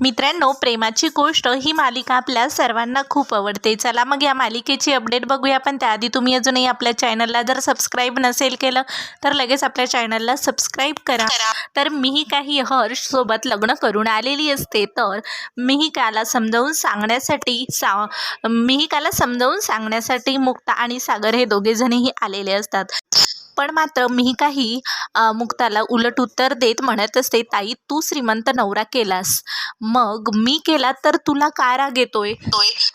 मित्रांनो प्रेमाची गोष्ट ही मालिका आपल्या सर्वांना खूप आवडते. चला मग या मालिकेची अपडेट बघूया. पण त्याआधी तुम्ही अजूनही आपल्या चॅनलला जर सबस्क्राईब नसेल केलं तर लगेच आपल्या चॅनलला सबस्क्राईब करा. तर मिहिका ही हर्षसोबत लग्न करून आलेली असते. तर मिहिकाला समजावून सांगण्यासाठी सा मिहिकाला समजावून सांगण्यासाठी मुक्ता आणि सागर हे दोघेजणही आलेले असतात. पण मात्र मिहिका ही अ, मुक्ताला उलट उत्तर देत म्हणत असते ताई तू श्रीमंत नवरा केलास. मग मी केला तर तुला काय राग येतोय?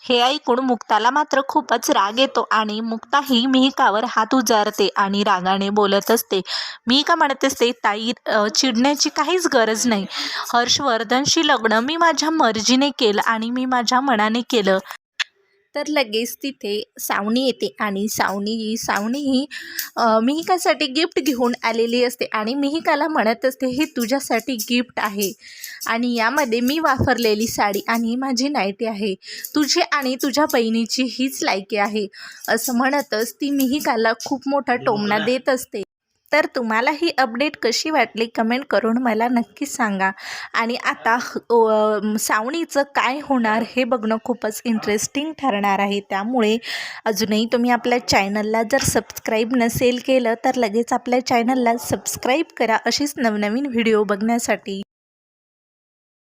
हे ऐकून मुक्ताला मात्र खूपच राग येतो आणि मुक्ता ही मिहिकावर हात उजारते आणि रागाने बोलत असते. मिहिका म्हणत असते ताई चिडण्याची काहीच गरज नाही. हर्षवर्धनशी लग्न मी माझ्या मर्जीने केलं आणि मी माझ्या मनाने केलं. तर लगेच तिथे सावनी येते आणि सावनी सावनी ही मिहिकासाठी गिफ्ट घेऊन आलेली असते आणि मिहिकाला म्हणत असते हे तुझ्यासाठी गिफ्ट आहे. आणि यामध्ये मी वापरलेली साडी आणि माझी नाईटी आहे. तुझी आणि तुझ्या बहिणीची हीच लायकी आहे. असं म्हणतच ती मिहिकाला खूप मोठा टोमणा देत असते. तर तुम्हाला ही अपडेट कशी वाटली कमेंट करून मला नक्की सांगा. आणि आता सावणीचं काय होणार हे बघणं खूपच इंटरेस्टिंग ठरणार आहे. त्यामुळे अजूनही तुम्ही आपल्या चॅनलला जर सबस्क्राईब नसेल केलं तर लगेच आपल्या चॅनलला सबस्क्राईब करा अशीच नवनवीन व्हिडिओ बघण्यासाठी.